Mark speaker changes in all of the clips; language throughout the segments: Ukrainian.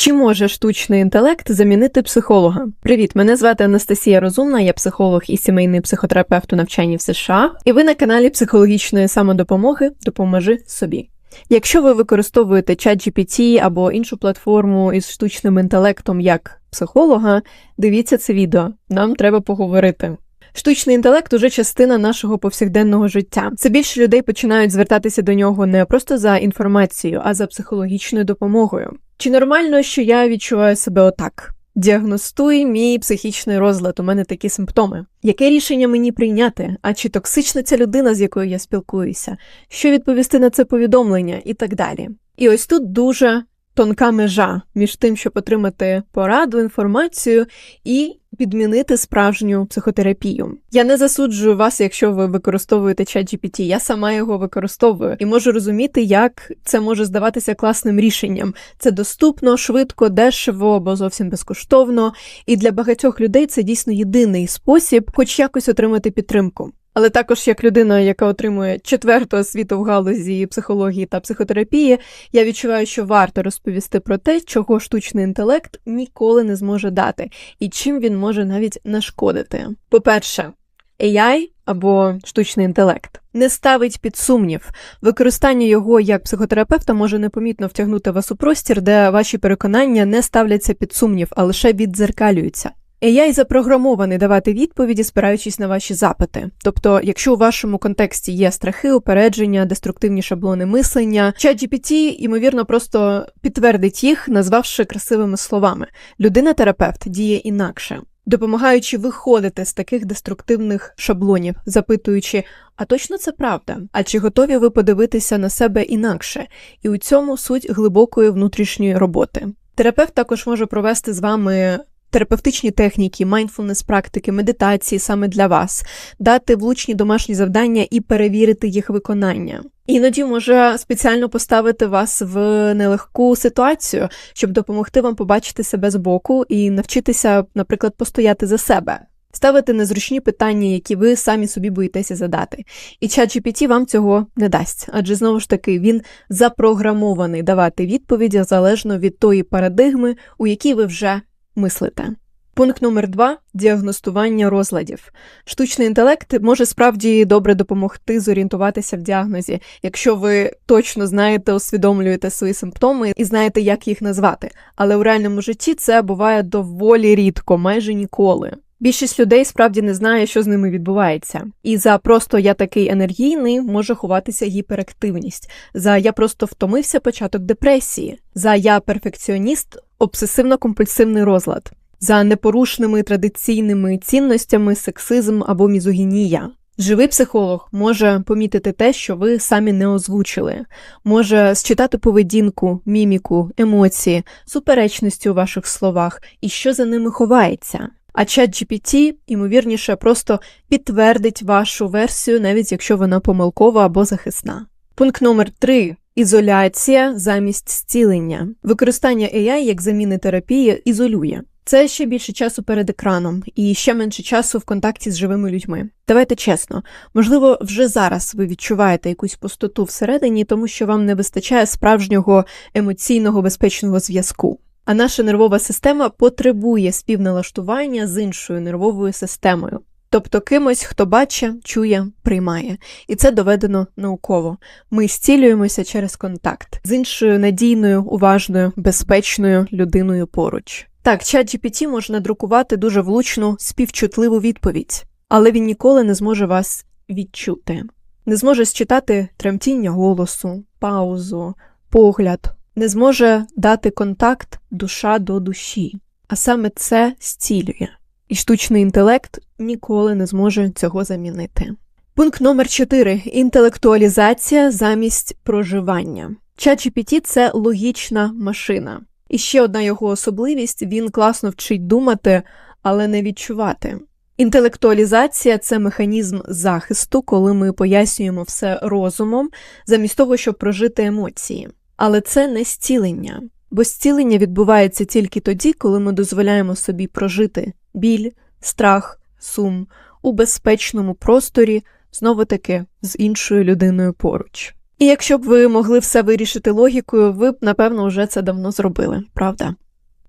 Speaker 1: Чи може штучний інтелект замінити психолога? Привіт, мене звати Анастасія Розумна, я психолог і сімейний психотерапевт у навчанні в США, і ви на каналі психологічної самодопомоги Допоможи собі. Якщо ви використовуєте ChatGPT або іншу платформу із штучним інтелектом як психолога, дивіться це відео. Нам треба поговорити. Штучний інтелект уже частина нашого повсякденного життя. Все більше людей починають звертатися до нього не просто за інформацією, а за психологічною допомогою. Чи нормально, що я відчуваю себе отак? Діагностуй мій психічний розлад, у мене такі симптоми. Яке рішення мені прийняти? А чи токсична ця людина, з якою я спілкуюся? Що відповісти на це повідомлення і так далі? І ось тут дуже тонка межа між тим, щоб отримати пораду, інформацію і підмінити справжню психотерапію. Я не засуджую вас, якщо ви використовуєте ChatGPT, Я сама його використовую і можу розуміти, як це може здаватися класним рішенням. Це доступно, швидко, дешево або зовсім безкоштовно. І для багатьох людей це дійсно єдиний спосіб, хоч якось отримати підтримку. Але також як людина, яка отримує четверту освіту в галузі психології та психотерапії, я відчуваю, що варто розповісти про те, чого штучний інтелект ніколи не зможе дати, і чим він може навіть нашкодити. По-перше, AI або штучний інтелект не ставить під сумнів. Використання його як психотерапевта може непомітно втягнути вас у простір, де ваші переконання не ставляться під сумнів, а лише віддзеркалюються. AI запрограмований давати відповіді, спираючись на ваші запити. Тобто, якщо у вашому контексті є страхи, упередження, деструктивні шаблони мислення, ChatGPT, ймовірно, просто підтвердить їх, назвавши красивими словами. Людина-терапевт діє інакше. Допомагаючи виходити з таких деструктивних шаблонів, запитуючи, а точно це правда? А чи готові ви подивитися на себе інакше? І у цьому суть глибокої внутрішньої роботи. Терапевт також може провести з вами терапевтичні техніки, майндфулнес практики, медитації саме для вас, дати влучні домашні завдання і перевірити їх виконання. Іноді може спеціально поставити вас в нелегку ситуацію, щоб допомогти вам побачити себе збоку і навчитися, наприклад, постояти за себе. Ставити незручні питання, які ви самі собі боїтеся задати. І ChatGPT вам цього не дасть, адже знову ж таки він запрограмований давати відповіді залежно від тої парадигми, у якій ви вже мислите. Пункт номер два діагностування розладів. Штучний інтелект може справді добре допомогти зорієнтуватися в діагнозі, якщо ви точно знаєте, усвідомлюєте свої симптоми і знаєте, як їх назвати. Але у реальному житті це буває доволі рідко, майже ніколи. Більшість людей справді не знає, що з ними відбувається, і за просто я такий енергійний може ховатися гіперактивність, за я просто втомився початок депресії, за я перфекціоніст обсесивно-компульсивний розлад, за непорушними традиційними цінностями, сексизм або мізогінія. Живий психолог може помітити те, що ви самі не озвучили, може считати поведінку, міміку, емоції, суперечності у ваших словах і що за ними ховається. А чат GPT, ймовірніше, просто підтвердить вашу версію, навіть якщо вона помилкова або захисна. Пункт номер 3 Ізоляція замість зцілення. Використання AI як заміни терапії ізолює. Це ще більше часу перед екраном і ще менше часу в контакті з живими людьми. Давайте чесно, можливо, вже зараз ви відчуваєте якусь пустоту всередині, тому що вам не вистачає справжнього емоційного безпечного зв'язку. А наша нервова система потребує співналаштування з іншою нервовою системою тобто кимось, хто бачить, чує, приймає. І це доведено науково. Ми зцілюємося через контакт з іншою надійною, уважною, безпечною людиною поруч. Так, чат GPT може надрукувати дуже влучну, співчутливу відповідь, але він ніколи не зможе вас відчути, не зможе считати тремтіння голосу, паузу, погляд, не зможе дати контакт душа до душі, а саме це зцілює і штучний інтелект ніколи не зможе цього замінити. Пункт номер 4. інтелектуалізація замість проживання. ChatGPT – це логічна машина. І ще одна його особливість він класно вчить думати, але не відчувати. Інтелектуалізація це механізм захисту, коли ми пояснюємо все розумом, замість того, щоб прожити емоції. Але це не зцілення, бо зцілення відбувається тільки тоді, коли ми дозволяємо собі прожити біль, страх, сум у безпечному просторі, знову таки з іншою людиною поруч. І якщо б ви могли все вирішити логікою, ви б, напевно, вже це давно зробили, правда?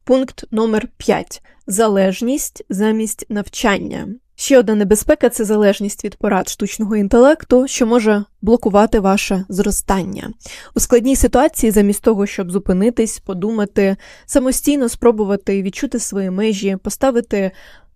Speaker 1: Пункт номер 5. Залежність замість навчання. Ще одна небезпека це залежність від порад штучного інтелекту, що може блокувати ваше зростання. У складній ситуації, замість того, щоб зупинитись, подумати, самостійно спробувати відчути свої межі, поставити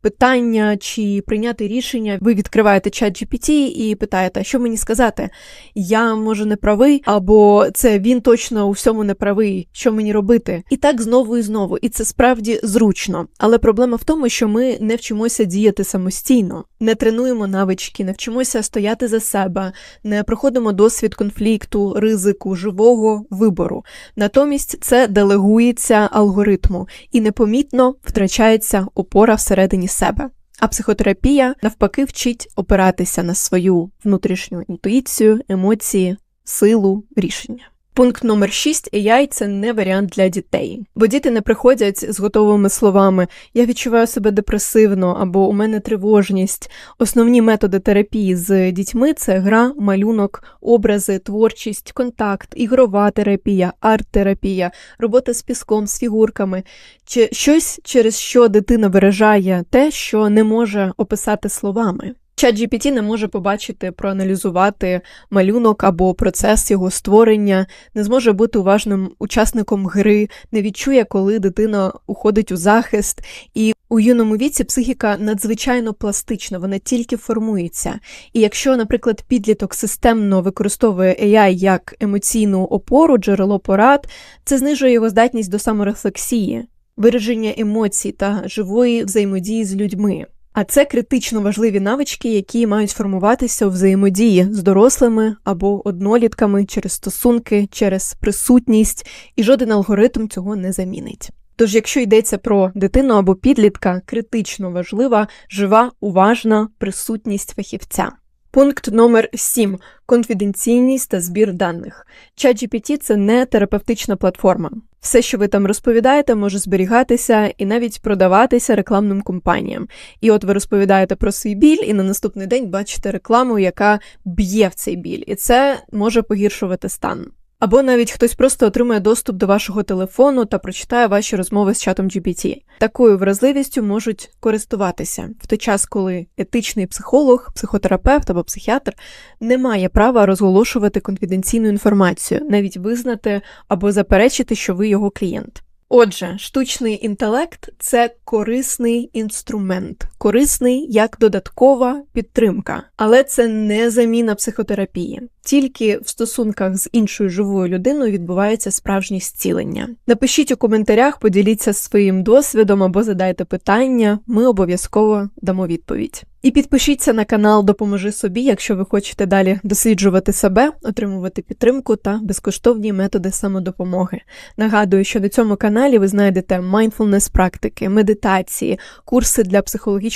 Speaker 1: питання чи прийняти рішення, ви відкриваєте чат GPT і питаєте, що мені сказати? Я може не правий, або це він точно у всьому не правий, що мені робити? І так знову і знову. І це справді зручно. Але проблема в тому, що ми не вчимося діяти самостійно, не тренуємо навички, не вчимося стояти за себе, не проходимо досвід конфлікту, ризику, живого вибору. Натомість це делегується алгоритму і непомітно втрачається опора всередині себе. А психотерапія навпаки вчить опиратися на свою внутрішню інтуїцію, емоції, силу, рішення. Пункт номер 6. AI – це не варіант для дітей, бо діти не приходять з готовими словами Я відчуваю себе депресивно або у мене тривожність. Основні методи терапії з дітьми це гра, малюнок, образи, творчість, контакт, ігрова терапія, арт-терапія, робота з піском, з фігурками, чи щось, через що дитина виражає те, що не може описати словами. ChatGPT не може побачити, проаналізувати малюнок або процес його створення, не зможе бути уважним учасником гри, не відчує, коли дитина уходить у захист. І у юному віці психіка надзвичайно пластична, вона тільки формується. І якщо, наприклад, підліток системно використовує AI як емоційну опору, джерело порад, це знижує його здатність до саморефлексії, вираження емоцій та живої взаємодії з людьми. А це критично важливі навички, які мають формуватися у взаємодії з дорослими або однолітками через стосунки, через присутність, і жоден алгоритм цього не замінить. Тож, якщо йдеться про дитину або підлітка, критично важлива жива, уважна присутність фахівця. Пункт номер 7. конфіденційність та збір даних. ChatGPT – це не терапевтична платформа. Все, що ви там розповідаєте, може зберігатися і навіть продаватися рекламним компаніям. І от ви розповідаєте про свій біль, і на наступний день бачите рекламу, яка б'є в цей біль, і це може погіршувати стан. Або навіть хтось просто отримує доступ до вашого телефону та прочитає ваші розмови з чатом GPT. Такою вразливістю можуть користуватися в той час, коли етичний психолог, психотерапевт або психіатр не має права розголошувати конфіденційну інформацію, навіть визнати або заперечити, що ви його клієнт. Отже, штучний інтелект це корисний інструмент, корисний як додаткова підтримка, але це не заміна психотерапії. Тільки в стосунках з іншою живою людиною відбувається справжнє зцілення. Напишіть у коментарях, поділіться своїм досвідом або задайте питання, ми обов'язково дамо відповідь. І підпишіться на канал Допоможи собі, якщо ви хочете далі досліджувати себе, отримувати підтримку та безкоштовні методи самодопомоги. Нагадую, що на цьому каналі ви знайдете mindfulness практики, медитації, курси для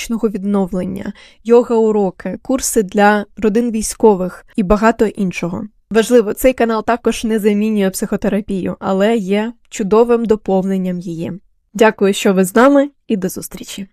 Speaker 1: психологічного відновлення, йога-уроки, курси для родин військових і багато іншого. Важливо, цей канал також не замінює психотерапію, але є чудовим доповненням її. Дякую, що ви з нами, і до зустрічі!